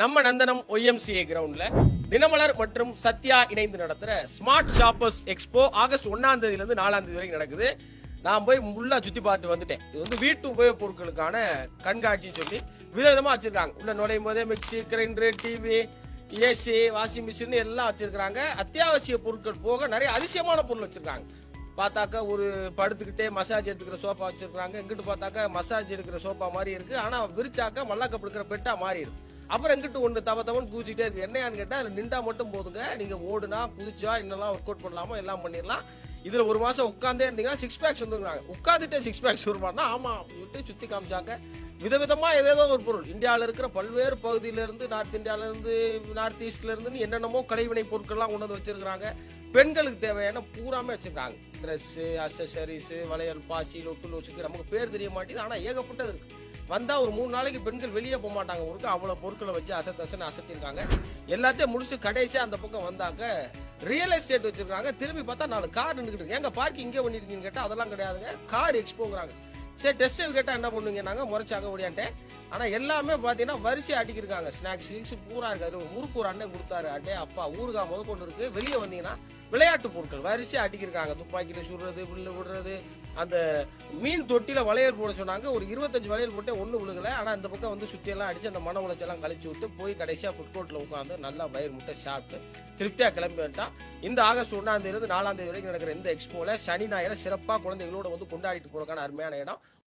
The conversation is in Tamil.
நம்ம நந்தனம் ஒய்எம்சிஏ கிரவுண்ட்ல தினமலர் மற்றும் சத்யா இணைந்து நடத்துற ஸ்மார்ட் ஷாப்பர்ஸ் எக்ஸ்போ ஆகஸ்ட் ஒன்னாம் தேதியில இருந்து நாலாம் தேதி வரைக்கும் நடக்குது. நான் போய் முள்ளா சுத்தி பார்த்து வந்துட்டேன். இது வந்து வீட்டு உபயோகப் பொருட்களுக்கான கண்காட்சின்னு சொல்லி விதவிதமா வச்சிருக்காங்க. உள்ள நுழையும் போதே mixie grinder TV AC washing machine எல்லாம் வச்சிருக்காங்க அத்தியாவசிய பொருட்கள் போக நிறைய அதிசயமான பொருள் வச்சிருக்காங்க. பார்த்தாக்கா ஒரு படுத்துக்கிட்டே மசாஜ் எடுத்துக்கிற சோஃபா வச்சிருக்காங்க இங்கிட்டு பார்த்தாக்கா மசாஜ் எடுக்கிற சோஃபா மாதிரி இருக்கு. ஆனா விரிச்சாக்கா மல்லாக்கப்பு எடுக்கிற பெட்டா மாறி இருக்கு அப்புறம் எங்கிட்ட ஒன்று தவ தவன் பூச்சிட்டே இருக்கு. என்னையான்னு கேட்டால் அதில் நின்றா மட்டும் போதுங்க. நீங்கள் ஓடுனா குதிச்சா என்னெல்லாம் ஒர்க் அவுட் பண்ணலாமோ எல்லாம் பண்ணிடலாம். இதில் ஒரு மாதம் உட்காந்தே இருந்தீங்கன்னா சிக்ஸ் பேக்ஸ் வந்துருக்காங்க உட்காந்துட்டே சிக்ஸ் பேக்ஸ் வருமானா ஆமாம் அப்படின்னு சுற்றி காமிச்சாங்க. விதவிதமாக ஏதேதோ ஒரு பொருள். இந்தியாவில் இருக்கிற பல்வேறு பகுதியிலேருந்து நார்த் இந்தியால இருந்து நார்த் ஈஸ்ட்லேருந்து என்னென்னமோ கலைவினை பொருட்கள்லாம் கொண்டு வந்து வச்சிருக்காங்க பெண்களுக்கு தேவையான பூராமே வச்சுருக்காங்க ட்ரெஸ்ஸு அசசரிஸு வளையல் பாசி லொட்டு லொசுக்கு நமக்கு பேர் தெரிய மாட்டேங்குது. ஆனால் ஏகப்பட்டது இருக்குது வந்தால் ஒரு மூணு நாளைக்கு பெண்கள் வெளியே போக மாட்டாங்க ஊருக்கு. அவ்வளோ பொருட்களை வச்சு அசத்து அசன்னு அசத்திருக்காங்க. எல்லாத்தையும் முடிச்சு கடைசியாக அந்த பக்கம் வந்தாக்க ரியல் எஸ்டேட் வச்சிருக்காங்க. திரும்பி பார்த்தா நாலு கார் நின்றுட்டு இருக்கு. எங்க பார்க்கிங் இங்கே பண்ணிருக்கீங்கன்னு கேட்டால் அதெல்லாம் கிடையாதுங்க. கார் எக்ஸ்போங்கிறாங்க சரி டெஸ்ட் கேட்டால் என்ன பண்ணுவீங்க? நாங்கள் முறைச்சாங்க ஓடியான்ட்டேன். ஆனால் எல்லாமே பார்த்தீங்கன்னா வரிசை அடிக்கிருக்காங்க. ஸ்நாக்ஸ் கிங்ஸ் பூரா இருக்கு முறுக்கு ஒரு அண்ணன் கொடுத்தாரு. அட்டே அப்பா ஊருகா முத கொண்டு இருக்கு. வெளியே வந்தீங்கன்னா விளையாட்டு பொருட்கள் வரிசை அடிக்கிருக்காங்க. துப்பாக்கியில் சுடுறது புல்லு விடுறது. அந்த மீன் தொட்டியில் வளையல் போட சொன்னாங்க. ஒரு இருபத்தஞ்சு வளையல் போட்டே ஒன்றும் விழுகல. ஆனால் அந்த பக்கம் வந்து சுற்றியெல்லாம் அடித்து அந்த மன உளைச்செல்லாம் கழிச்சு விட்டு போய் கடைசியாக ஃபுட் கோர்ட்டில் உட்காந்து நல்லா வயிறு முட்டை சாப்பிட்டு திருப்தியாக கிளம்பி வந்துட்டான். இந்த ஆகஸ்ட் ஒன்றாம் தேதி நாலாம் தேதி வரைக்கும் நடக்கிற இந்த எக்ஸ்போவில் சனி ஞாயிறு சிறப்பாக குழந்தைகளோட வந்து கொண்டாடிட்டு போகிறக்கான அருமையான இடம்.